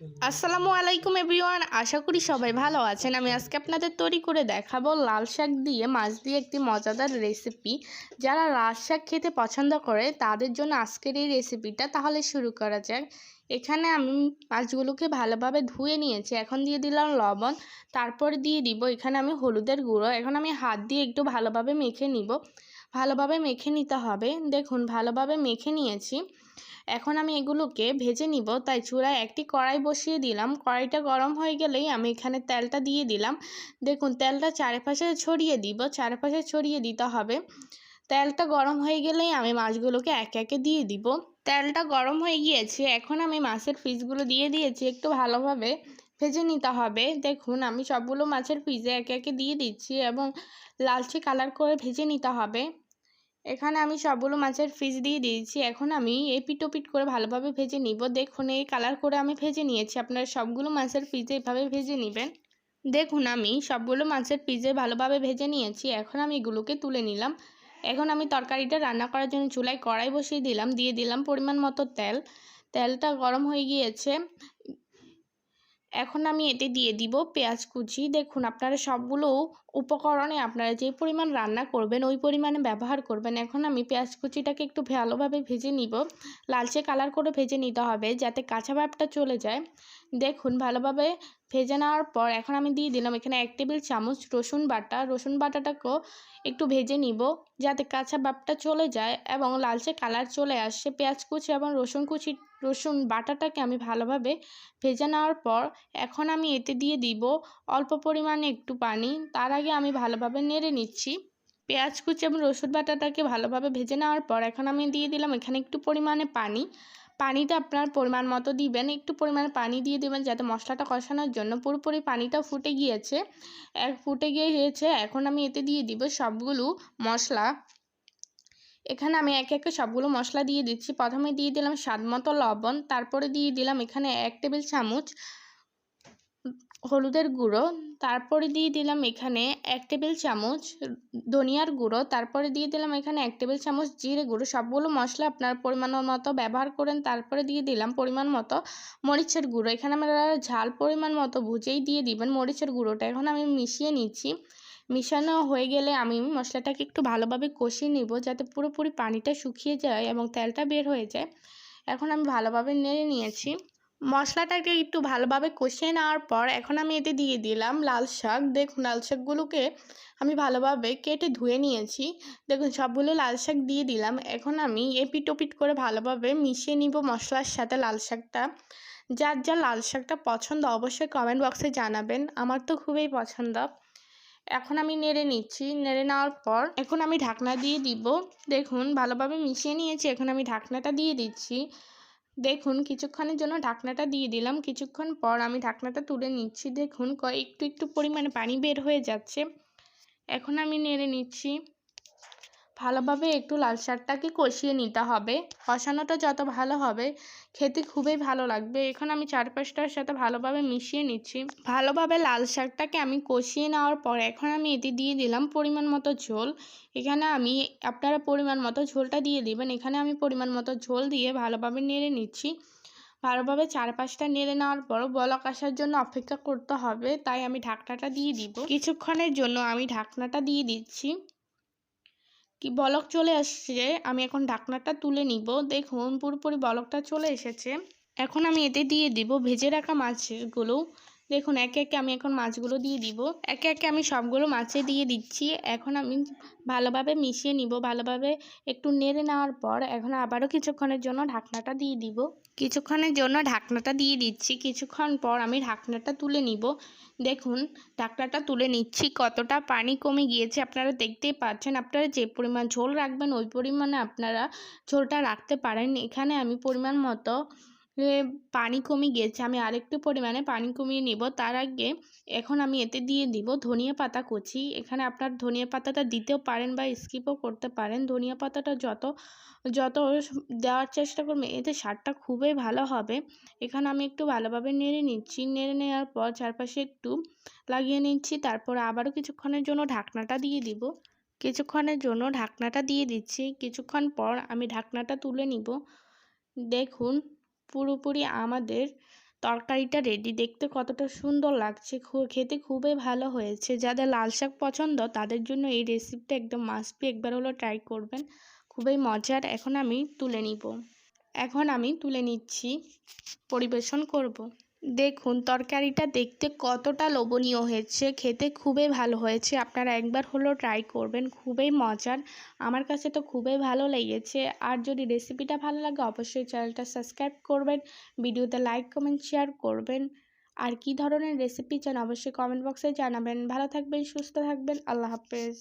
আসসালামু আলাইকুম এভরিওয়ান, আশা করি সবাই ভালো আছেন। আমি আজকে আপনাদের তৈরি করে দেখাবো লাল শাক দিয়ে, মাছ দিয়ে একটি মজাদার রেসিপি যারা লাল শাক খেতে পছন্দ করে, তাদের জন্য আজকের এই রেসিপিটা তাহলে শুরু করা যাক। এখানে আমি মাছগুলোকে ভালোভাবে ধুয়ে নিয়েছি। এখন দিয়ে দিলাম লবণ, তারপর দিয়ে দিব এখানে আমি হলুদের গুঁড়ো। এখন আমি হাত দিয়ে একটু ভালোভাবে মেখে নিব। ভালোভাবে মেখে নিতে হবে। দেখুন, ভালোভাবে মেখে নিয়েছি। এখন আমি এগুলোকে ভেজে নিব। তাই চূড়ায় একটি কড়াই বসিয়ে দিলাম। কড়াইটা গরম হয়ে গেলেই আমি এখানে তেলটা দিয়ে দিলাম। দেখুন, তেলটা চারপাশে ছড়িয়ে দিব। চারপাশে ছড়িয়ে দিতে হবে। তেলটা গরম হয়ে গেলেই আমি মাছগুলোকে একে একে দিয়ে দিব। তেলটা গরম হয়ে গিয়েছে, এখন আমি মাছের পিসগুলো দিয়ে দিয়েছি, একটু ভালোভাবে ভেজে নিতে হবে। দেখুন, আমি সবগুলো মাছের পিসে একে একে দিয়ে দিচ্ছি এবং লালচে কালার করে ভেজে নিতে হবে। এখানে আমি সবগুলো মাছের ফিস দিয়ে দিয়েছি, এখন আমি এই পিটোপিট করে ভালোভাবে ভেজে নিব। দেখুন, এই কালার করে আমি ভেজে নিয়েছি, আপনারা সবগুলো মাছের পিজে এভাবে ভেজে নেবেন। দেখুন, আমি সবগুলো মাছের পিজে ভালোভাবে ভেজে নিয়েছি, এখন আমি এগুলোকে তুলে নিলাম। এখন আমি তরকারিটা রান্না করার জন্য চুলায় কড়াই বসিয়ে দিলাম, দিয়ে দিলাম পরিমাণ মতো তেল। তেলটা গরম হয়ে গিয়েছে। এখন আমি এতে দিয়ে দিব পেঁয়াজ কুচি। দেখুন, আপনারা সবগুলো উপকরণে আপনারা যে পরিমাণ রান্না করবেন, ওই পরিমাণে ব্যবহার করবেন। এখন আমি পেঁয়াজ কুচিটাকে একটু ভালোভাবে ভেজে নিব। লালচে কালার করে ভেজে নিতে হবে যাতে কাঁচা ভাবটা চলে যায়। দেখুন, ভালোভাবে ভেজে নেওয়ার পর এখন আমি দিয়ে দিলাম এখানে এক টেবিল চামচ রসুন বাটা। রসুন বাটাটাকেও একটু ভেজে নিব যাতে কাঁচা বাপটা চলে যায় এবং লালচে কালার চলে আসে। পেঁয়াজ কুচি এবং রসুন কুচি, রসুন বাটাটাকে আমি ভালোভাবে ভেজে নেওয়ার পর এখন আমি এতে দিয়ে দিব অল্প পরিমাণে একটু পানি। তার আগে আমি ভালোভাবে নেড়ে নিচ্ছি। পেঁয়াজ কুচি এবং রসুন বাটাটাকে ভালোভাবে ভেজে নেওয়ার পর এখন আমি দিয়ে দিলাম এখানে একটু পরিমাণে পানি। পানিটা আপনার পরিমাণ মতো দিবেন, একটু পরিমাণ পানি দিয়ে দেবেন যাতে মশলাটা কষানোর জন্য। পুরোপুরি পানিটা ফুটে গিয়েছে। এক ফুটে গিয়ে গিয়েছে, এখন আমি এতে দিয়ে দিব সবগুলো মশলা। এখানে আমি এক একে সবগুলো মশলা দিয়ে দিচ্ছি। প্রথমে দিয়ে দিলাম স্বাদ মতো লবণ, তারপরে দিয়ে দিলাম এখানে এক টেবিল চামচ হলুদের গুঁড়ো, তারপরে দিয়ে দিলাম এখানে এক টেবিল চামচ ধনিয়ার গুঁড়ো, তারপরে দিয়ে দিলাম এখানে এক টেবিল চামচ জিরে গুঁড়ো, সবগুলো মশলা আপনার পরিমাণ মতো ব্যবহার করেন, তারপরে দিয়ে দিলাম পরিমাণ মতো মরিচের গুঁড়ো। এখানে আমরা ঝাল পরিমাণ মতো ভুজেই দিয়ে দিবেন মরিচের গুঁড়োটা। এখন আমি মিশিয়ে নিচ্ছি। মিশানো হয়ে গেলে আমি মশলাটাকে একটু ভালোভাবে কষিয়ে নিব যাতে পুরোপুরি পানিটা শুকিয়ে যায় এবং তেলটা বের হয়ে যায়। এখন আমি ভালোভাবে নেড়ে নিয়েছি। মশলাটাকে একটু ভালোভাবে কষিয়ে নেওয়ার পর এখন আমি এতে দিয়ে দিলাম লাল শাক। দেখুন, লাল শাকগুলোকে আমি ভালোভাবে কেটে ধুয়ে নিয়েছি। দেখুন, সবগুলো লাল শাক দিয়ে দিলাম। এখন আমি এপিট ওপিট করে ভালোভাবে মিশিয়ে নিব মশলার সাথে লাল শাকটা। যার যা লাল শাকটা পছন্দ অবশ্যই কমেন্ট বক্সে জানাবেন। আমার তো খুবই পছন্দ। এখন আমি নেড়ে নিচ্ছি। নেড়ে নেওয়ার পর এখন আমি ঢাকনা দিয়ে দিব। দেখুন, ভালোভাবে মিশিয়ে নিয়েছি। এখন আমি ঢাকনাটা দিয়ে দিচ্ছি। দেখুন, কিছুক্ষণের জন্য ঢাকনাটা দিয়ে দিলাম। কিছুক্ষণ পর আমি ঢাকনাটা তুলে নিচ্ছি। দেখুন একটু একটু পরিমাণে পানি বের হয়ে যাচ্ছে। এখন আমি নেড়ে নিচ্ছি। ভালোভাবে একটু লাল শাকটাকে কষিয়ে নিতে হবে। কষানোটা যত ভালো হবে, খেতে খুবই ভালো লাগবে। এখন আমি চারপাশটার সাথে ভালোভাবে মিশিয়ে নিচ্ছি। ভালোভাবে লাল শাকটাকে আমি কষিয়ে নেওয়ার পর এখন আমি এতে দিয়ে দিলাম পরিমাণ মতো ঝোল। এখানে আমি আপনারা পরিমাণ মতো ঝোলটা দিয়ে দিবেন। এখানে আমি পরিমাণ মতো ঝোল দিয়ে ভালোভাবে নেড়ে নিচ্ছি। ভালোভাবে চারপাশটা নেড়ে নেওয়ার পর বলক আসার জন্য অপেক্ষা করতে হবে। তাই আমি ঢাকনাটা দিয়ে দিব। কিছুক্ষণের জন্য আমি ঢাকনাটা দিয়ে দিচ্ছি। কি বলক চলে আসছে, আমি এখন ঢাকনাটা তুলে নিব। দেখুন, পুরোপুরি বলকটা চলে এসেছে। এখন আমি এতে দিয়ে দিব ভেজে রাখা মাছগুলো। দেখুন, একে একে আমি এখন মাছগুলো দিয়ে দিব। একে একে আমি সবগুলো মাছে দিয়ে দিচ্ছি। এখন আমি ভালোভাবে মিশিয়ে নিব। ভালোভাবে একটু নেড়ে নেওয়ার পর এখন আবারও কিছুক্ষণের জন্য ঢাকনাটা দিয়ে দিব। কিছুক্ষণের জন্য ঢাকনাটা দিয়ে দিচ্ছি। কিছুক্ষণ পর আমি ঢাকনাটা তুলে নিব। দেখুন, ঢাকনাটা তুলে নিচ্ছি। কতটা পানি কমে গিয়েছে আপনারা দেখতেই পাচ্ছেন। আপনারা যে পরিমাণ ঝোল রাখবেন, ওই পরিমাণে আপনারা ঝোলটা রাখতে পারেন। এখানে আমি পরিমাণ মতো পানি কমে গিয়েছে আমি আরেকটু পরিমাণে পানি কমিয়ে নিব। তার আগে এখন আমি এতে দিয়ে দিব ধনিয়া পাতা কুচি। এখানে আপনার ধনিয়া পাতাটা দিতেও পারেন বা স্কিপও করতে পারেন। ধনিয়া পাতাটা যত যত দেওয়ার চেষ্টা করবেন, এতে স্বাদটা খুবই ভালো হবে। এখানে আমি একটু ভালোভাবে নেড়ে নিচ্ছি। নেড়ে নেওয়ার পর চারপাশে একটু লাগিয়ে নিচ্ছি। তারপর আবারও কিছুক্ষণের জন্য ঢাকনাটা দিয়ে দিব। কিছুক্ষণের জন্য ঢাকনাটা দিয়ে দিচ্ছি। কিছুক্ষণ পর আমি ঢাকনাটা তুলে নিব। দেখুন পুরোপুরি আমাদের তরকারিটা রেডি দেখতে কতটা সুন্দর লাগছে খেতে খুবই ভালো হয়েছে। যাদের লাল শাক পছন্দ, তাদের জন্য এই রেসিপিটা একদম মাস্ট বি একবার হলো ট্রাই করবেন। খুবই মজার। এখন আমি তুলে নিব। এখন আমি তুলে নিচ্ছি, পরিবেশন করব। দেখুন, তরকারিটা দেখতে কতটা লোভনীয় হয়েছে, খেতে খুবই ভালো হয়েছে। আপনারা একবার হলো ট্রাই করবেন, খুবই মজার। আমার কাছে তো খুবই ভালো লেগেছে। আর যদি রেসিপিটা ভালো লাগে, অবশ্যই চ্যানেলটা সাবস্ক্রাইব করবেন ভিডিওতে লাইক কমেন্ট শেয়ার করবেন। আর কি ধরনের রেসিপি চান, অবশ্যই কমেন্ট বক্সে জানাবেন। ভালো থাকবেন, সুস্থ থাকবেন, আল্লাহ হাফেজ।